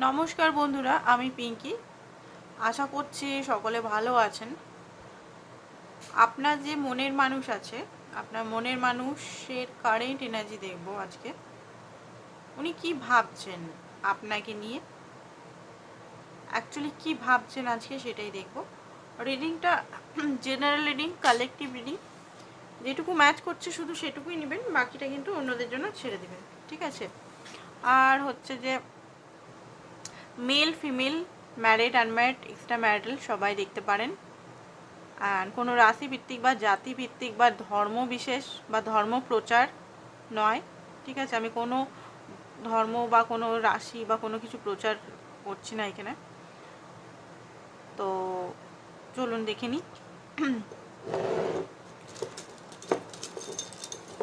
নমস্কার বন্ধুরা, আমি পিঙ্কি। আশা করছি সকলে ভালো আছেন। আপনার যে মনের মানুষ আছে, আপনার মনের মানুষের কারেন্ট এনার্জি দেখব আজকে। উনি কি ভাবছেন আপনাকে নিয়ে? অ্যাকচুয়ালি কি ভাবছেন আজকে সেটাই দেখব। রিডিংটা জেনারেল রিডিং কালেকটিভ রিডিং যেটুকু ম্যাচ করছে শুধু সেটুকুই নেবেন, বাকিটা কিন্তু অন্যদের জন্য ছেড়ে দেবেন, ঠিক আছে? আর হচ্ছে যে male, female, married, unmarried extra marital সবাই দেখতে পারেন। আর কোনো রাশিভিত্তিক বা জাতিভিত্তিক বা ধর্ম বিশেষ বা ধর্ম প্রচার নয়, ঠিক আছে? আমি কোনো ধর্ম বা কোনো রাশি বা কোনো কিছু প্রচার করছি না এখানে। তো চলুন দেখে নিই।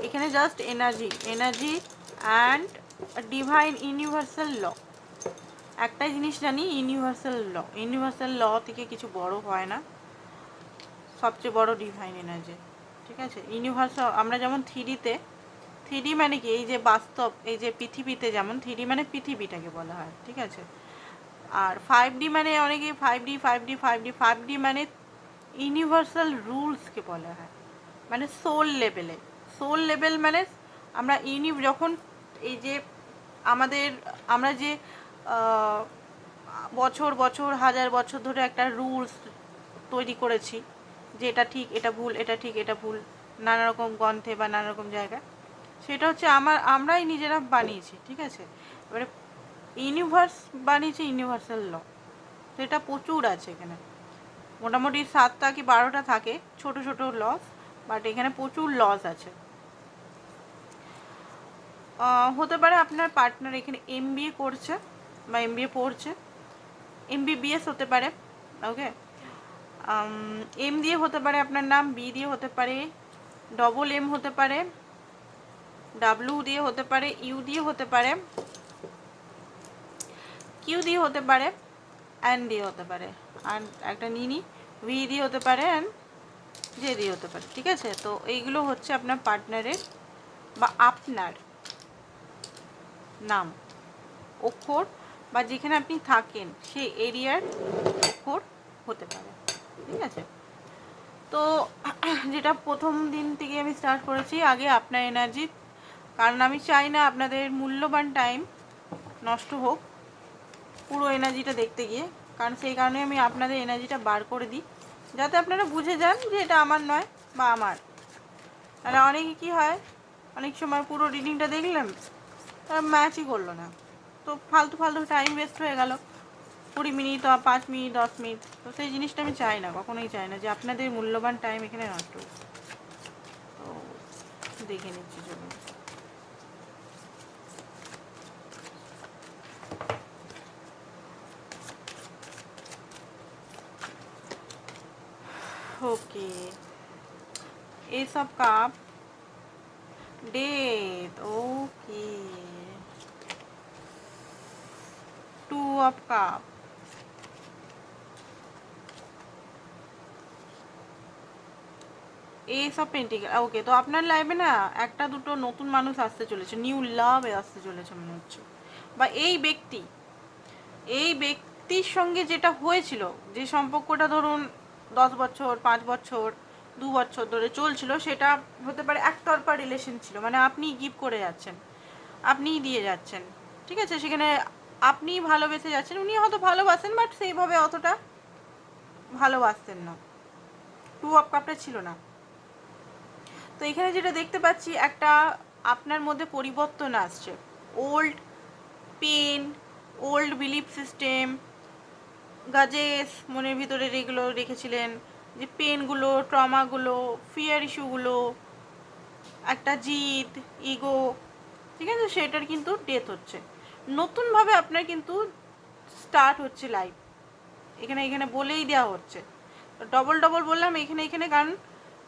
এখানে just energy energy and divine universal law একটাই জিনিস জানি ইউনিভার্সাল ল ইউনিভার্সাল ল থেকে কিছু বড় হয় না। সবচেয়ে বড় ডিভাইন এনার্জি ঠিক আছে? ইউনিভার্সাল আমরা যেমন থ্রিডিতে, থ্রিডি মানে কি? এই যে বাস্তব, এই যে পৃথিবীতে যেমন থ্রিডি মানে পৃথিবীটাকে বলা হয়, ঠিক আছে? আর ফাইভ ডি মানে অনেকে five D five D five D five D মানে ইউনিভার্সাল রুলসকে বলা হয়। মানে সোল লেভেলে সোল লেভেল মানে আমরা ইউনি যখন এই যে আমাদের, আমরা যে বছর বছর, হাজার বছর ধরে একটা রুলস তৈরি করেছি যে এটা ঠিক, এটা ভুল, এটা ঠিক, এটা ভুল, নানা রকম গ্রন্থে বা নানা রকম জায়গায়। সেটা হচ্ছে আমার, আমরাই নিজেরা বানিয়েছি, ঠিক আছে? এবারে ইউনিভার্স বানিয়েছে ইউনিভার্সাল ল সেটা প্রচুর আছে এখানে। মোটামুটি সাতটা কি বারোটা থাকে, ছোট ছোট লস বাট এখানে প্রচুর লস আছে। হতে পারে আপনার পার্টনার এখানে এম করছে। বা এম পড়ছে। এম হতে পারে ওকে এম দিয়ে হতে পারে আপনার নাম বি দিয়ে হতে পারে ডবল এম হতে পারে ডাব্লু দিয়ে হতে পারে ইউ দিয়ে হতে পারে কিউ দিয়ে হতে পারে অ্যান দিয়ে হতে পারে। আর একটা নিনি ভি দিয়ে হতে পারে অ্যান্ড জে দিয়ে হতে পারে, ঠিক আছে? তো এইগুলো হচ্ছে আপনার পার্টনারের বা আপনার নাম, অক্ষর বা যেখানে আপনি থাকেন, সেই এরিয়ার অক্ষর হতে পারে। ঠিক আছে? তো যেটা প্রথম দিন থেকে আমি স্টার্ট করেছি, আগে আপনার এনার্জি কারণ আমি চাই না আপনাদের মূল্যবান টাইম নষ্ট হোক, পুরো এনার্জিটা দেখতে গিয়ে। কারণ সেই কারণে আমি আপনাদের এনার্জিটা বার করে দিই, যাতে আপনারা বুঝে যান যে এটা আমার নয় বা আমার। তাহলে অনেকে কী হয়, অনেক সময় পুরো রিডিংটা দেখলাম ম্যাচই করল না। তো ফালতু ফালতু টাইম ওয়েস্ট হয়ে গেল। কুড়ি মিনিট পাঁচ মিনিট দশ মিনিট তো সেই জিনিসটা আমি চাই না, কখনোই চাই না যে আপনাদের মূল্যবান টাইম এখানে নষ্ট তো দেখে নিচ্ছি চলুন। Okay ace of cup death okay two of cup. Ace of pentacle okay তো আপনার লাইফে না একটা দুটো নতুন মানুষ আসতে চলেছে নিউ লাভ আসতে চলেছে মনে হচ্ছে। বা এই ব্যক্তি, এই ব্যক্তির সঙ্গে যেটা হয়েছিল, যে সম্পর্কটা ধরুন দশ বছর, পাঁচ বছর, দু বছর ধরে চলছিল, সেটা হতে পারে একতরফা রিলেশন ছিল মানে আপনি গিফট করে যাচ্ছেন, আপনিই দিয়ে যাচ্ছেন, ঠিক আছে? সেখানে আপনি ভালোবেসে যাচ্ছেন, উনি হয়তো ভালোবাসেন বাট সেইভাবে অতটা ভালোবাসতেন না। টু অফ কাপটা ছিল না। তো এখানে যেটা দেখতে পাচ্ছি, একটা আপনার মধ্যে পরিবর্তন আসছে। Old pen old belief system Gaza's মনের ভিতরে এগুলো রেখেছিলেন, যে পেনগুলো ট্রমাগুলো ফিয়ার ইস্যুগুলো একটা জিদ ইগো ঠিক আছে? সেটার কিন্তু ডেথ হচ্ছে। নতুনভাবে আপনার কিন্তু স্টার্ট হচ্ছে লাইফ এখানে এখানে বলেই দেওয়া হচ্ছে। ডবল ডবল বললাম এখানে এখানে কারণ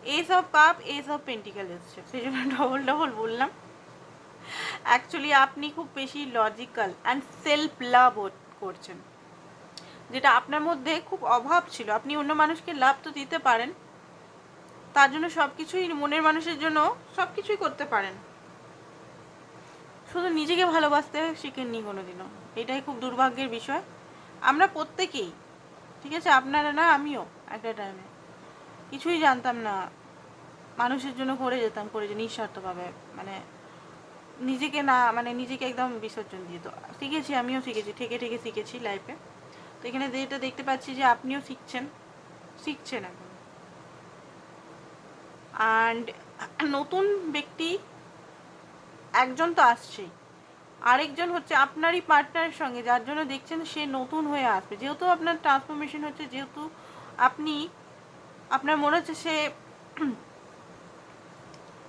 ace of cup ace of pentacle এসছে। সেই জন্য ডবল ডবল বললাম। অ্যাকচুয়ালি আপনি খুব বেশি লজিক্যাল অ্যান্ড সেলফ লাভ করছেন। যেটা আপনার মধ্যে খুব অভাব ছিল। আপনি অন্য মানুষকে লাভ তো দিতে পারেন। তার জন্য সব কিছুই মনের মানুষের জন্য সব কিছুই করতে পারেন। শুধু নিজেকে ভালোবাসতে শিখেননি কোনোদিনও। এটাই খুব দুর্ভাগ্যের বিষয়। আমরা প্রত্যেকেই, ঠিক আছে? আপনারা না, আমিও একটা টাইমে কিছুই জানতাম না। মানুষের জন্য করে যেতাম, করে যে নিঃস্বার্থভাবে। মানে নিজেকে না মানে নিজেকে একদম বিসর্জন দিয়ে তো শিখেছি, আমিও শিখেছি, ঠেকে ঠেকে শিখেছি লাইফে তো এখানে যেটা দেখতে পাচ্ছি যে আপনিও শিখছেন। শিখছেন এখন। অ্যান্ড নতুন ব্যক্তি একজন তো আসছেই। আরেকজন হচ্ছে আপনারই পার্টনারের সঙ্গে, যার জন্য দেখছেন সে নতুন হয়ে আসবে। যেহেতু আপনার ট্রান্সফরমেশন হচ্ছে, যেহেতু আপনি, আপনার মনে হচ্ছে সে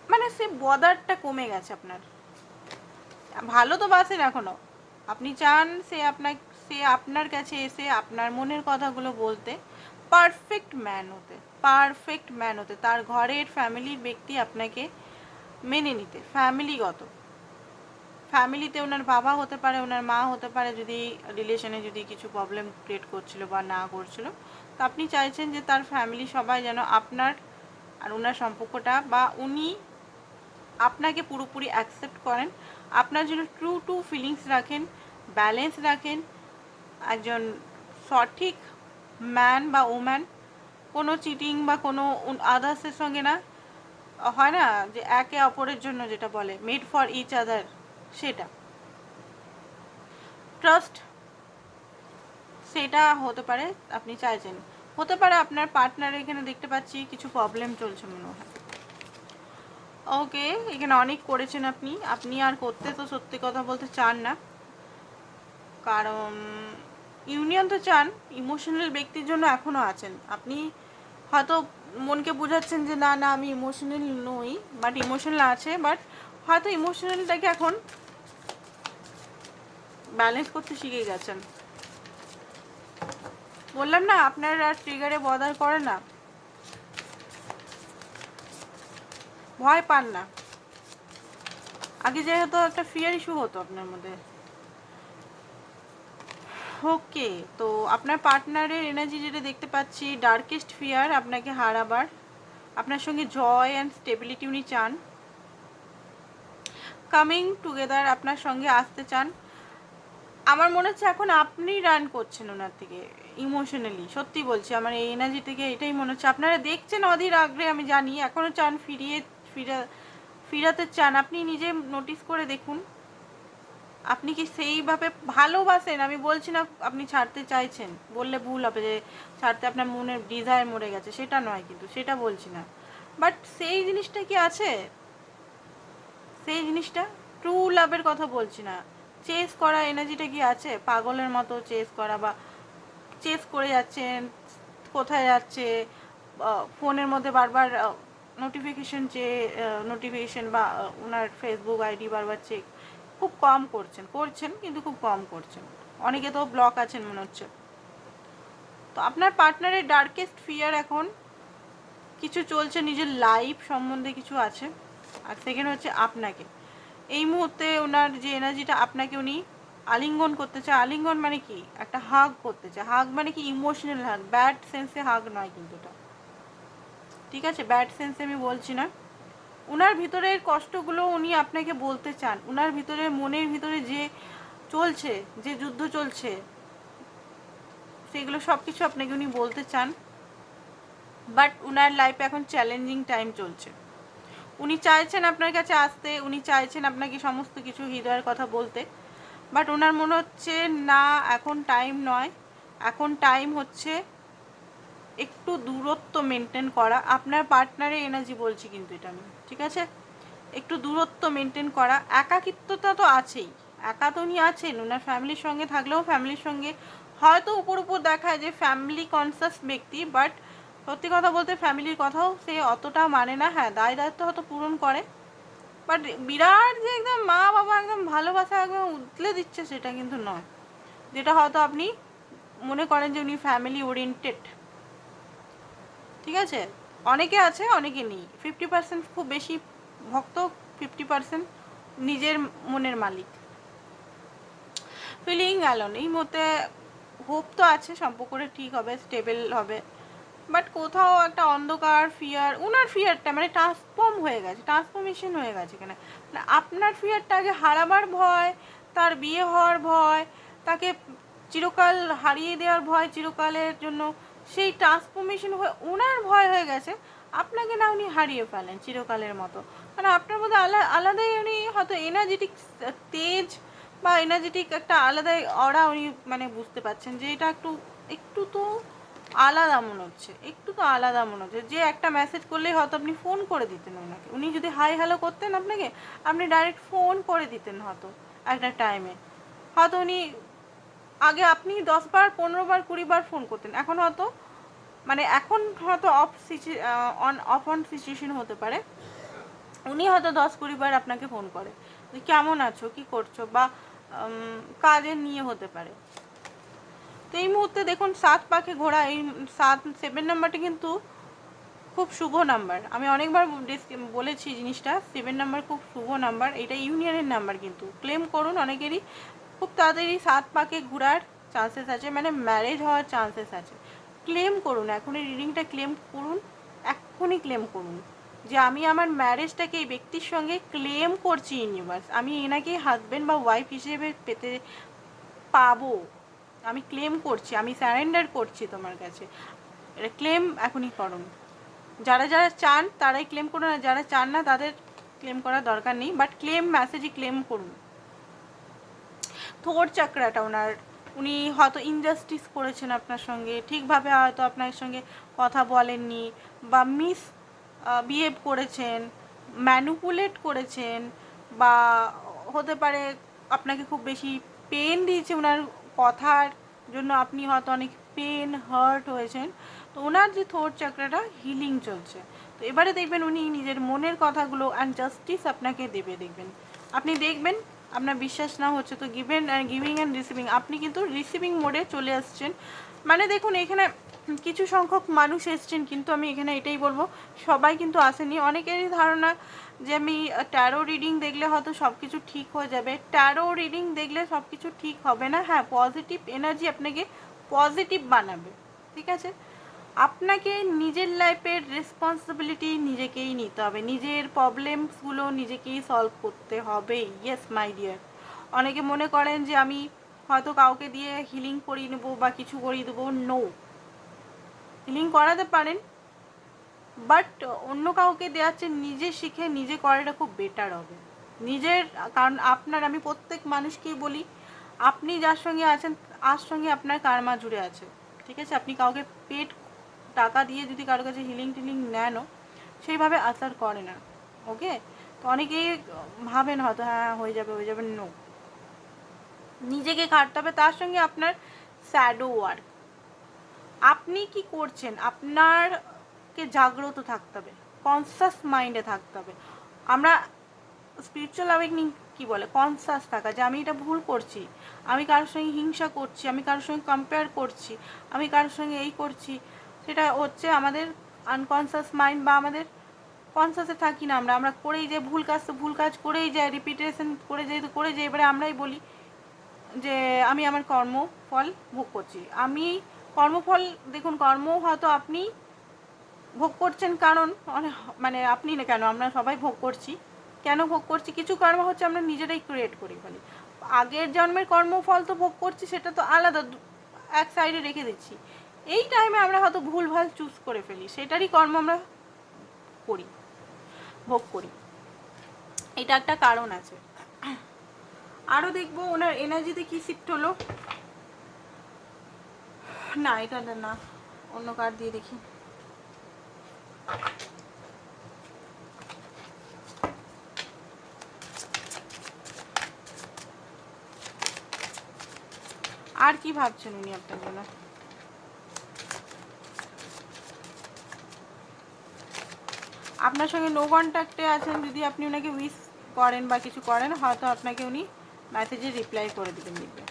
মানে সে বদারটা কমে গেছে আপনার। ভালো তো বাসেন এখনও। আপনি চান সে আপনার সে আপনার কাছে এসে আপনার মনের কথাগুলো বলতে পারফেক্ট ম্যান হতে পারফেক্ট ম্যান হতে। তার ঘরের ফ্যামিলির ব্যক্তি আপনাকে মেনে নিতে ফ্যামিলিগত ফ্যামিলিতে ওনার বাবা হতে পারে, ওনার মা হতে পারে, যদি রিলেশনে যদি কিছু প্রবলেম ক্রিয়েট করছিল বা না করছিল, তো আপনি চাইছেন যে তার ফ্যামিলি সবাই যেন আপনার আর ওনার সম্পর্কটা বা উনি আপনাকে পুরোপুরি অ্যাকসেপ্ট করেন। আপনার জন্য ট্রু টু ফিলিংস রাখেন ব্যালেন্স রাখেন। একজন সঠিক ম্যান বা ওম্যান কোনো চিটিং বা কোনো আদার্সের সঙ্গে না হয় না যে একে অপরের জন্য যেটা বলে মেড ফর ইচ আদার সেটা। ট্রাস্ট সেটা হতে পারে, আপনি চাইছেন। হতে পারে আপনার পার্টনার এখানে দেখতে পাচ্ছি কিছু প্রবলেম চলছে মনে হয়। ওকে এখানে অনেক করেছেন আপনি। আপনি আর করতে তো সত্যি কথা বলতে চান না। কারণ ইউনিয়ন তো চান ইমোশনাল ব্যক্তির জন্য এখনও আছেন। আপনি হয়তো মনকে বোঝাচ্ছেন যে না না, আমি ইমোশনাল নই বাট ইমোশনাল আছে বাট হয়তো ইমোশনালটাকে এখন ব্যালেন্স করতে শিখে গেছেন বললাম না, আপনার আর ট্রিগারে বদার করে না। ভয় পান না। আগে যেহেতু একটা ফিয়ার ইস্যু হতো আপনার মধ্যে। ওকে তো আপনার পার্টনারের এনার্জি যেটা দেখতে পাচ্ছি ডার্কেস্ট ফিয়ার আপনাকে হারাবার। আপনার সঙ্গে জয় অ্যান্ড স্টেবিলিটি উনি চান। কামিং টুগেদার আপনার সঙ্গে আসতে চান। আমার মনে হচ্ছে এখন আপনি রান করছেন ওনার থেকে ইমোশনালি সত্যি বলছি, আমার এই এনার্জি থেকে এটাই মনে হচ্ছে। আপনারা দেখছেন অধীর আগ্রে আমি জানি এখনও চান ফিরিয়ে, ফিরা, ফিরাতে চান। আপনি নিজে নোটিস করে দেখুন। আপনি কি সেইভাবে ভালোবাসেন? আমি বলছি না আপনি ছাড়তে চাইছেন। বললে ভুল হবে যে ছাড়তে আপনার মনের ডিজায়ার মরে গেছে, সেটা নয় কিন্তু, সেটা বলছি না। বাট সেই জিনিসটা কি আছে? সেই জিনিসটা ট্রু লাভের কথা বলছি না। চেস করা এনার্জিটা কি আছে? পাগলের মতো চেস করা বা চেস করে যাচ্ছেন, কোথায় যাচ্ছে ফোনের মধ্যে বারবার নোটিফিকেশন চেয়ে নোটিফিকেশন বা ওনার ফেসবুক আইডি বারবার চেক খুব কম করছেন করছেন কিন্তু খুব কম করছেন। অনেকে তো ব্লক আছেন মনে হচ্ছে। তো আপনার পার্টনারের ডার্কেস্ট ফিয়ার এখন কিছু চলছে, নিজের লাইফ সম্বন্ধে কিছু আছে? আর সেকেন্ড হচ্ছে আপনাকে। এই মুহূর্তে ওনার যে এনার্জিটা আপনাকে উনি আলিঙ্গন করতে চায়, আলিঙ্গন মানে কি? একটা হাগ করতে চায়। হাগ মানে কি? ইমোশনাল হাগ ব্যাড সেন্সে হাগ নয় কিন্তু এটা। ঠিক আছে? ব্যাড সেন্সে আমি বলছি না। ওনার ভিতরের কষ্টগুলো উনি আপনাকে বলতে চান ওনার ভিতরে মনের ভিতরে যে চলছে, যে যুদ্ধ চলছে, সেগুলো সব কিছু আপনাকে উনি বলতে চান বাট ওনার লাইফে এখন চ্যালেঞ্জিং টাইম চলছে। উনি চাইছেন আপনার কাছে আসতে, উনি চাইছেন আপনাকে সমস্ত কিছু হৃদয়ের কথা বলতে বাট ওনার মনে হচ্ছে না, এখন টাইম নয়, এখন টাইম হচ্ছে একটু দূরত্ব মেনটেন করা। আপনার পার্টনারের এনার্জি বলছি কিন্তু এটা আমি। ঠিক আছে? একটু দূরত্ব মেনটেন করা। একাকিত্বতা তো আছেই। একা তো উনি আছেন। ওনার ফ্যামিলির সঙ্গে থাকলেও ফ্যামিলির সঙ্গে। হয়তো উপর উপর দেখায় যে ফ্যামিলি কনসাস ব্যক্তি বাট সত্যি কথা বলতে ফ্যামিলির কথাও সে অতটা মানে না। হ্যাঁ দায় দায়িত্ব হয়তো পূরণ করে। বাট বিরাট যে একদম মা বাবা একদম ভালোবাসা একদম উতলে দিচ্ছে সেটা কিন্তু নয়। যেটা হয়তো আপনি মনে করেন যে উনি ফ্যামিলি ওরিয়েন্টেড ঠিক আছে? অনেকে আছে, অনেকে নেই। ফিফটি পার্সেন্ট খুব বেশি ভক্ত ফিফটি পার্সেন্ট নিজের মনের মালিক। ফিলিং অ্যালন, এই মতে হোপ তো আছে, সম্পর্কটা ঠিক হবে স্টেবল হবে। বাট কোথাও একটা অন্ধকার ফিয়ার ওনার ফিয়ারটা মানে ট্রান্সফর্ম হয়ে গেছে ট্রান্সফরমেশন হয়ে গেছে এখানে। মানে আপনার ফিয়ারটা আগে হারাবার ভয়, তার বিয়ে হওয়ার ভয়, তাকে চিরকাল হারিয়ে দেওয়ার ভয়, চিরকালের জন্য সেই ট্রান্সফরমেশন হয়ে ওনার ভয় হয়ে গেছে, আপনাকে না উনি হারিয়ে ফেলেন চিরকালের মতো। মানে আপনার মধ্যে আলা, আলাদাই উনি হয়তো এনার্জেটিক তেজ বা এনার্জেটিক একটা আলাদাই অরা উনি মানে বুঝতে পারছেন যে এটা একটু একটু তো আলাদা মনে হচ্ছে, একটু তো আলাদা মনে হচ্ছে। যে একটা মেসেজ করলেই হয়তো আপনি ফোন করে দিতেন ওনাকে। উনি যদি হাই হ্যালো করতেন আপনাকে, আপনি ডাইরেক্ট ফোন করে দিতেন হয়তো একটা টাইমে হয়তো উনি, আগে আপনি দশ বার, পনেরো বার, কুড়ি বার ফোন করতেন। এখন হয়তো মানে এখন হয়তো off situ on off on situation হতে পারে। উনি হয়তো দশ কুড়ি বার আপনাকে ফোন করে। যে কেমন আছো? কি করছ? বা কাজের নিয়ে হতে পারে। তো এই মুহূর্তে দেখুন, সাত পাখে ঘোড়া এই সাত সেভেন নাম্বারটি কিন্তু খুব শুভ নাম্বার আমি অনেকবার বলেছি জিনিসটা সেভেন নাম্বার খুব শুভ নাম্বার এটা ইউনিয়নের নাম্বার কিন্তু। ক্লেম করুন অনেকেরই। খুব তাড়াতাড়ি সাত পাকে ঘোরার চান্সেস আছে মানে ম্যারেজ হওয়ার চান্সেস আছে। ক্লেম করুন, এখন এই রিডিংটা ক্লেম করুন, এক্ষুনি ক্লেম করুন যে আমি আমার ম্যারেজটাকে এই ব্যক্তির সঙ্গে ক্লেম করছি ইউনিভার্স আমি এনাকে হাজব্যান্ড বা ওয়াইফ হিসেবে পেতে পাবো, আমি ক্লেম করছি, আমি স্যারেন্ডার করছি তোমার কাছে। এটা ক্লেম এখনই করুন। যারা যারা চান, তারাই ক্লেম করুন, আর যারা চান না, তাদের ক্লেম করার দরকার নেই বাট ক্লেম মেসেজই ক্লেম করুন। থোর চাকরাটা ওনার উনি হয়তো ইনজাস্টিস করেছেন আপনার সঙ্গে, ঠিকভাবে হয়তো আপনার সঙ্গে কথা বলেননি বা মিস বিহেভ করেছেন ম্যানুপুলেট করেছেন বা হতে পারে আপনাকে খুব বেশি পেন দিয়েছে ওনার কথার জন্য আপনি হয়তো অনেক পেন হার্ট হয়েছেন। তো ওনার যে থোর চাকরাটা হিলিং চলছে। তো এবারে দেখবেন উনি নিজের মনের কথাগুলো অ্যান্ড জাস্টিস আপনাকে দেবে, দেখবেন। আপনি দেখবেন আপনার বিশ্বাস না হচ্ছে তো গিভেন গিভিং অ্যান্ড রিসিভিং আপনি কিন্তু রিসিভিং মোডে চলে আসছেন। মানে দেখুন, এখানে কিছু সংখ্যক মানুষ এসছেন, কিন্তু আমি এখানে এটাই বলব, সবাই কিন্তু আসেনি অনেকেরই ধারণা যে আমি ট্যারো রিডিং দেখলে হয়তো সব কিছু ঠিক হয়ে যাবে। ট্যারো রিডিং দেখলে সব কিছু ঠিক হবে না। হ্যাঁ পজিটিভ এনার্জি আপনাকে পজিটিভ বানাবে। ঠিক আছে? আপনাকে নিজের লাইফের রেসপন্সিবিলিটি নিজেকেই নিতে হবে। নিজের প্রবলেমসগুলো নিজেকেই সলভ করতে হবে। ইয়েস মাই ডিয়ার অনেকে মনে করেন যে আমি হয়তো কাউকে দিয়ে হিলিং করিয়ে নেব বা কিছু করিয়ে দেবো। নো হিলিং করাতে পারেন বাট অন্য কাউকে দেওয়ার চেয়ে নিজে শিখে নিজে করাটা খুব বেটার হবে। নিজের, কারণ আপনার, আমি প্রত্যেক মানুষকেই বলি, আপনি যার সঙ্গে আছেন আর সঙ্গে আপনার কারমা জুড়ে আছে। ঠিক আছে? আপনি কাউকে পেট টাকা দিয়ে যদি কারোর কাছে হিলিং টিলিং নেনও সেইভাবে আসার করে না ওকে তো অনেকেই ভাবেন হয়তো হ্যাঁ হয়ে যাবে হয়ে যাবে নো নিজেকে খাটতে হবে তার সঙ্গে আপনার স্যাডো ওয়ার্ক আপনি কি করছেন? আপনারকে জাগ্রত থাকতে হবে কনসাস মাইন্ডে থাকতে হবে। আমরা স্পিরিচুয়াল অ্যাওয়েকনিং কি বলে? কনসাস থাকা, যে আমি এটা ভুল করছি, আমি কারোর সঙ্গে হিংসা করছি, আমি কারোর সঙ্গে কম্পেয়ার করছি, আমি কারোর সঙ্গে এই করছি সেটা হচ্ছে আমাদের আনকনসাস মাইন্ড বা আমাদের কনসাসে থাকি না আমরা। আমরা করেই যাই ভুল কাজ, তো ভুল কাজ করেই যাই রিপিটেশন করে যাই তো করে যাই এবারে আমরাই বলি যে আমি আমার কর্মফল ভোগ করছি। আমি কর্মফল, দেখুন, কর্ম হয়তো আপনি ভোগ করছেন কারণ অনে- মানে আপনি না কেন, আমরা সবাই ভোগ করছি। কেন ভোগ করছি? কিছু কর্ম হচ্ছে আমরা নিজেরাই ক্রিয়েট করি ফেলি আগের জন্মের কর্মফল তো ভোগ করছি, সেটা তো আলাদা এক সাইডে রেখে দিচ্ছি। এই টাইমে আমরা হয়তো ভুলভাল চুজ করে ফেলি, সেটারই কর্ম আমরা করি, ভোগ করি। এটা একটা কারণ আছে। আরও দেখব ওনার এনার্জিতে কি শিফট হলো। না, এটা না অন্য কার্ড দিয়ে দেখি। আর কি ভাবছেন উনি আপনার জন্য? আপনার সঙ্গে নো কন্ট্যাক্টে আছেন, যদি আপনি ওনাকে উইশ করেন বা কিছু করেন, হয়তো আপনাকে উনি মেসেজে রিপ্লাই করে দেবেন দেখবেন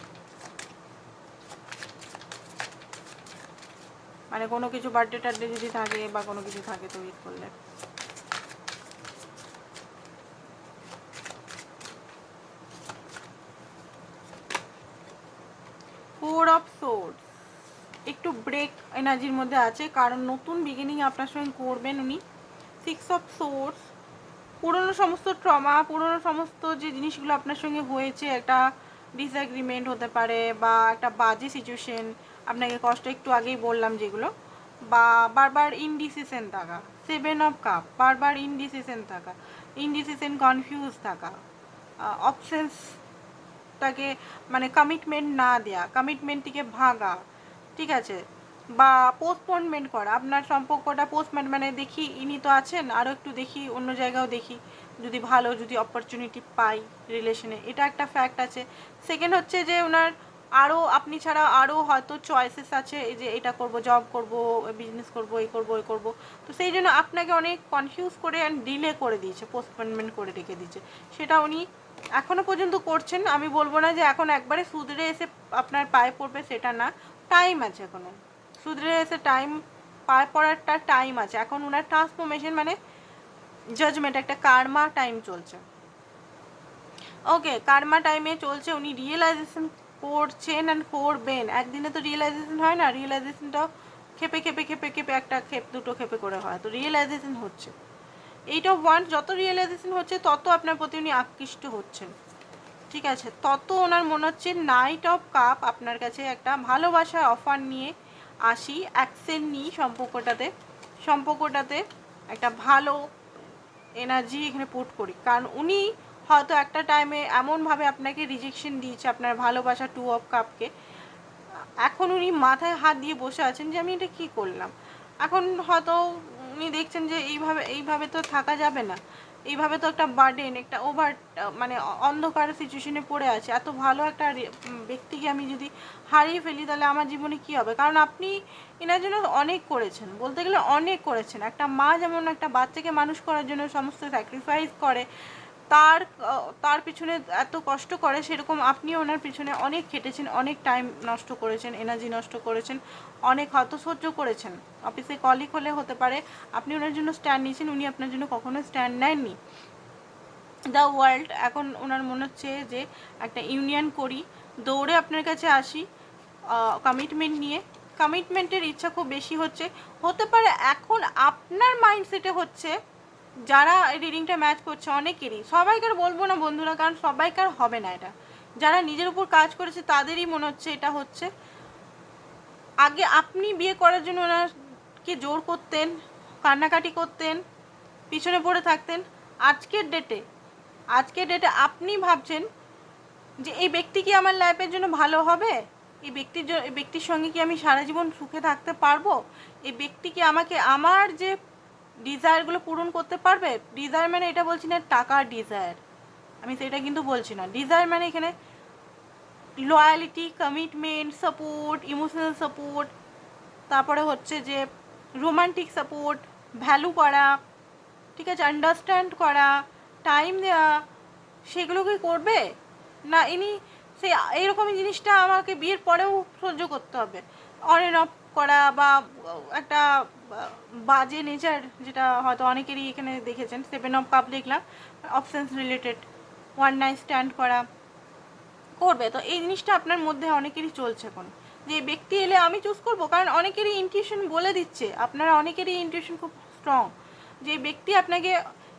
মানে কোনো কিছু বার্থডে টার্থডে যদি থাকে বা কোনো কিছু থাকে তো উইশ করলে। ফোর অফ সোর্স একটু ব্রেক এনার্জির মধ্যে আছে, কারণ নতুন বিগিনিং আপনার সঙ্গে করবেন উনি। সিক্স অফ সোর্স পুরনো সমস্ত ট্রমা পুরনো সমস্ত যে জিনিসগুলো আপনার সঙ্গে হয়েছে, একটা ডিসএগ্রিমেন্ট হতে পারে বা একটা বাজে সিচুয়েশন আপনাকে কষ্ট একটু আগেই বললাম যেগুলো, বা বারবার ইনডিসিশন থাকা সেভেন অফ কাপ বারবার ইনডিসিশন থাকা ইনডিসিশন কনফিউজ থাকা অপশনসটাকে মানে কমিটমেন্ট না দেয়া কমিটমেন্ট থেকে ভাগা ঠিক আছে? বা পোস্টপোনমেন্ট করা, আপনার সম্পর্কটা পোস্টমেন্ট মানে দেখি ইনি তো আছেন আরও একটু দেখি অন্য জায়গাও দেখি, যদি ভালো, যদি অপরচুনিটি পাই রিলেশনে এটা একটা ফ্যাক্ট আছে। সেকেন্ড হচ্ছে যে ওনার আরও আপনি ছাড়া আরও হয়তো চয়েসেস আছে, এই যে এটা করব জব করব বিজনেস করব, এই করব, ওই করব। তো সেই জন্য আপনাকে অনেক কনফিউজ করে অ্যান্ড ডিলে করে দিয়েছে পোস্টপোনমেন্ট করে রেখে দিয়েছে। সেটা উনি এখনও পর্যন্ত করছেন, আমি বলব না যে এখন একবারে সুদরে এসে আপনার পায়ে পড়বে, সেটা না। টাইম আছে এখনও সুদরে এসে টাইম পায়ে পড়ারটা টাইম আছে। এখন ওনার ট্রান্সফরমেশন মানে জাজমেন্ট একটা কার্মা টাইম চলছে। ওকে কার্মা টাইমে চলছে, উনি রিয়েলাইজেশন করছেন অ্যান্ড করবেন। একদিনে তো রিয়েলাইজেশন হয় না রিয়েলাইজেশনটাও খেপে খেপে খেপে খেপে একটা খেপ, দুটো খেপে করে হয়। তো রিয়েলাইজেশন হচ্ছে। এইট ওয়ান যত রিয়েলাইজেশন হচ্ছে, তত আপনার প্রতি উনি আকৃষ্ট হচ্ছেন। ঠিক আছে? তত ওনার মনে হচ্ছে নাইট অফ কাপ আপনার কাছে একটা ভালোবাসার অফার নিয়ে আসি অ্যাকসেন্ট নিই সম্পর্কটাতে। সম্পর্কটাতে একটা ভালো এনার্জি এখানে পুট করি। কারণ উনি হয়তো একটা টাইমে এমনভাবে আপনাকে রিজেকশন দিয়েছে আপনার ভালোবাসা টু অফ কাপকে এখন উনি মাথায় হাত দিয়ে বসে আছেন যে আমি এটা কী করলাম? এখন হয়তো উনি দেখছেন যে এইভাবে এইভাবে তো থাকা যাবে না। এইভাবে তো একটা বার্ডেন একটা ওভার মানে অন্ধকার সিচুয়েশনে পড়ে আছে। এত ভালো একটা ব্যক্তিকে আমি যদি হারিয়ে ফেলি, তাহলে আমার জীবনে কি হবে? কারণ আপনি এনার জন্য অনেক করেছেন। বলতে গেলে অনেক করেছেন। একটা মা যেমন একটা বাচ্চাকে মানুষ করার জন্য সমস্ত স্যাক্রিফাইস করে তার তার পিছনে এত কষ্ট করে, সেরকম আপনি ওনার পিছনে অনেক খেটেছেন, অনেক টাইম নষ্ট করেছেন এনার্জি নষ্ট করেছেন, অনেক হয়তো সহ্য করেছেন। অফিসে কলিক হলে হতে পারে, আপনি ওনার জন্য স্ট্যান্ড নিয়েছেন, উনি আপনার জন্য কখনো স্ট্যান্ড নেননি। দ্য ওয়ার্ল্ড এখন ওনার মনে হচ্ছে যে একটা ইউনিয়ন করি, দৌড়ে আপনার কাছে আসি কমিটমেন্ট নিয়ে। কমিটমেন্টের ইচ্ছা খুব বেশি হচ্ছে। হতে পারে এখন আপনার মাইন্ডসেটে হচ্ছে যারা রিডিংটা ম্যাচ করছে, অনেকেরই। সবাইকার বলব না বন্ধুরা, কারণ সবাইকার হবে না এটা। যারা নিজের উপর কাজ করেছে, তাদেরই মনে হচ্ছে এটা হচ্ছে। আগে আপনি বিয়ে করার জন্য ওনাকে জোর করতেন, কান্নাকাটি করতেন, পিছনে পড়ে থাকতেন। আজকের ডেটে আজকের ডেটে আপনি ভাবছেন যে, এই ব্যক্তি কি আমার লাইফের জন্য ভালো হবে? এই ব্যক্তির ব্যক্তির সঙ্গে কি আমি সারা জীবন সুখে থাকতে পারব? এই ব্যক্তি কি আমাকে আমার যে ডিজায়ারগুলো পূরণ করতে পারবে? ডিজায়ার মানে এটা বলছি না টাকার ডিজায়ার আমি সেটা কিন্তু বলছি না। ডিজায়ার মানে এখানে loyalty commitment support emotional support তারপরে হচ্ছে যে রোমান্টিক সাপোর্ট ভ্যালু করা, ঠিক আছে? আন্ডারস্ট্যান্ড করা টাইম দেওয়া, সেগুলো কি করবে? না, ইনি সেই এইরকমই জিনিসটা আমাকে বিয়ের পরেও সহ্য করতে হবে। অন অফ করা বা একটা বাজে নেচার যেটা হয়তো অনেকেরই এখানে দেখেছেন সেভেন অফ কাপ দেখলাম options related one night stand করা করবে। তো এই জিনিসটা আপনার মধ্যে অনেকেরই চলছে এখন। যে ব্যক্তি এলে আমি চুজ করব, কারণ অনেকেরই ইনটিউশন বলে দিচ্ছে, আপনারা অনেকেরই ইনটিউশন খুব স্ট্রং যে ব্যক্তি আপনাকে,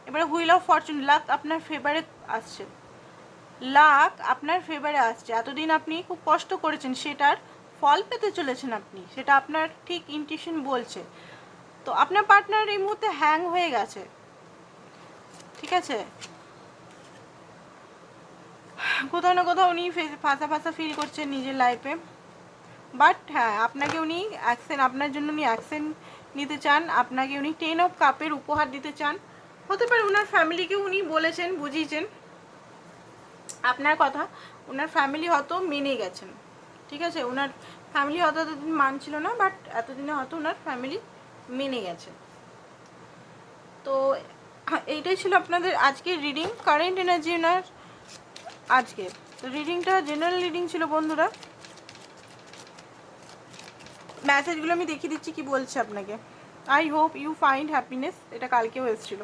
এবারে হুইল অফ ফরচুন লাক আপনার ফেভারে আসছে। লাক আপনার ফেভারে আসছে। এতদিন আপনি খুব কষ্ট করেছেন, সেটার ফল পেতে চলেছেন আপনি, সেটা আপনার ঠিক ইনটিউশন বলছে। তো আপনার পার্টনার এই মুহূর্তে হ্যাং হয়ে গেছে। ঠিক আছে? কোথাও না কোথাও উনি ফাঁসা ফাঁসা ফিল করছেন নিজের লাইফে বাট হ্যাঁ আপনাকে উনি অ্যাকশন আপনার জন্য উনি অ্যাকশন নিতে চান, আপনাকে উনি টেন অফ কাপের উপহার দিতে চান। হতে পারে ওনার ফ্যামিলিকে উনি বলেছেন, বুঝিয়েছেন। আপনার কথা ওনার ফ্যামিলি হয়তো মেনে গেছেন। ঠিক আছে? ওনার ফ্যামিলি হয়তো এতদিন মানছিল না বাট এতদিনে হয়তো ওনার ফ্যামিলি মেনে গেছে। তো, এইটাই ছিল আপনাদের আজকের রিডিং কারেন্ট এনার্জি ওনার আজকে। রিডিংটা জেনারেল রিডিং ছিল বন্ধুরা। মেসেজগুলো আমি দেখিয়ে দিচ্ছি কি বলছে আপনাকে। I hope you find happiness এটা কালকেও এসেছিল।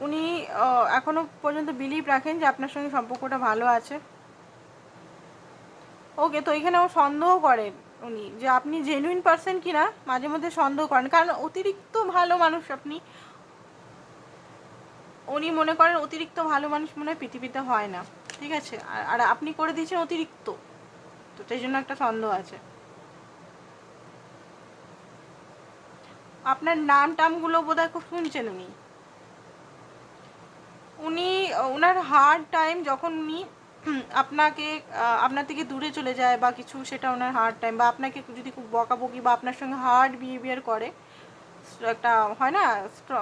উনি আহ, এখনও পর্যন্ত বিলিভ রাখেন যে আপনার সঙ্গে সম্পর্কটা ভালো আছে। ওকে তো এখানে ও সন্দেহ করেন উনি যে আপনি জেনুইন পার্সন কিনা মাঝে মধ্যে সন্দেহ করেন। কারণ অতিরিক্ত ভালো মানুষ আপনি উনি মনে করেন অতিরিক্ত ভালো মানুষ মনে হয় পৃথিবীতে হয় না। ঠিক আছে? আর আর আপনি করে দিয়েছেন অতিরিক্ত। তো সেই জন্য একটা সন্দেহ আছে। আপনার নাম টামগুলো বোধহয় খুব শুনছেন উনি। উনি ওনার হার্ড টাইম যখন উনি, আপনাকে আপনার থেকে দূরে চলে যায় বা কিছু, সেটা ওনার হার্ড টাইম বা আপনাকে যদি খুব বকাবকি বা আপনার সঙ্গে হার্ড বিহেভিয়ার করে, একটা হয় না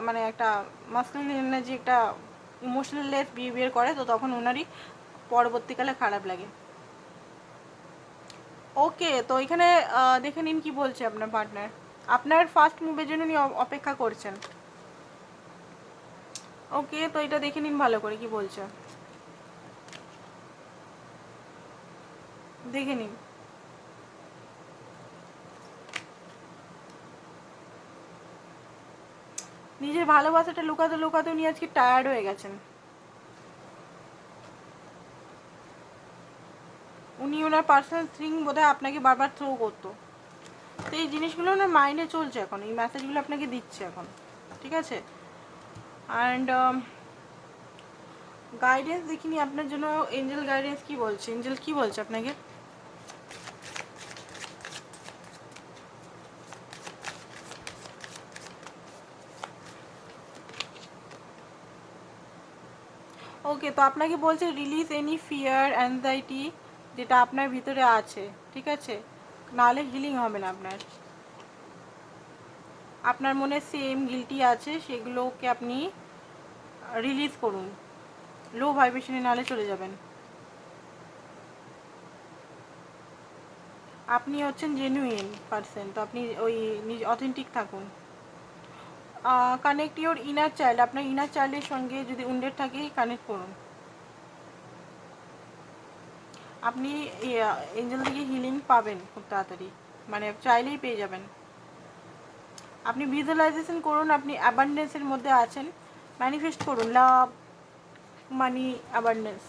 মানে একটা মাস্কুলিন এনার্জি একটা ইমোশনালেস বিহেভিয়ার করে, তো তখন ওনারই পরবর্তীকালে খারাপ লাগে। ওকে তো এখানে দেখে নিন কি বলছে আপনার পার্টনার আপনার ফার্স্ট মুভের জন্য উনি অপেক্ষা করছেন। ওকে, তো এটা দেখে নিন ভালো করে কি বলছে। দেখে নিন। নিজের ভালোবাসাটা লুকাতে লুকাতে উনি আজকে টায়ার্ড হয়ে গেছেন। উনি ওনার পার্সোনাল থিং বোধহয় আপনাকে বারবার থ্রো করতো। তো এই জিনিসগুলো ওনার মাইন্ডে চলছে এখন, এই মেসেজগুলো আপনাকে দিচ্ছে এখন, ঠিক আছে? অ্যান্ড গাইডেন্স দেখিনি, আপনার জন্য এঞ্জেল গাইডেন্স কি বলছে? এঞ্জেল কি বলছে আপনাকে? ওকে তো আপনাকে বলছে রিলিজ এনি ফিয়ার অ্যাংজাইটি যেটা আপনার ভিতরে আছে, ঠিক আছে? নাহলে হিলিং হবে না আপনার। আপনার মনে সেম গিলটি আছে, সেগুলোকে আপনি রিলিজ করুন। লো ভাইব্রেশনে নালে চলে যাবেন। আপনি হচ্ছেন জেনুইন পারসন তো আপনি ওই অথেন্টিক থাকুন। কানেক্ট ইউর ইনার চাইল্ড আপনার ইনার চাইল্ডের সঙ্গে যদি উন্ডের থাকে কানেক্ট করুন। আপনি এঞ্জেল থেকে হিলিং পাবেন খুব তাড়াতাড়ি। মানে চাইলেই পেয়ে যাবেন। আপনি ভিজুয়ালাইজেশন করুন, আপনি অ্যাবান্ডেন্সের মধ্যে আছেন। ম্যানিফেস্ট করুন, লাভ মানি অ্যাবান্ডেন্স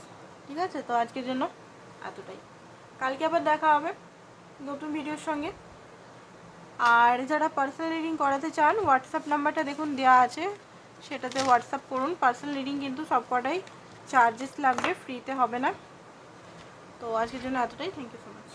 ঠিক আছে? তো আজকের জন্য এতটাই। কালকে আবার দেখা হবে নতুন ভিডিওর সঙ্গে। আর যারা পার্সোনাল রিডিং করাতে চান হোয়াটসঅ্যাপ নাম্বারটা দেখুন দেওয়া আছে। সেটাতে হোয়াটসঅ্যাপ করুন। পার্সোনাল রিডিং কিন্তু সব কটাই চার্জেস লাগবে ফ্রিতে হবে না। তো আজকের জন্য এতটাই। Thank you so much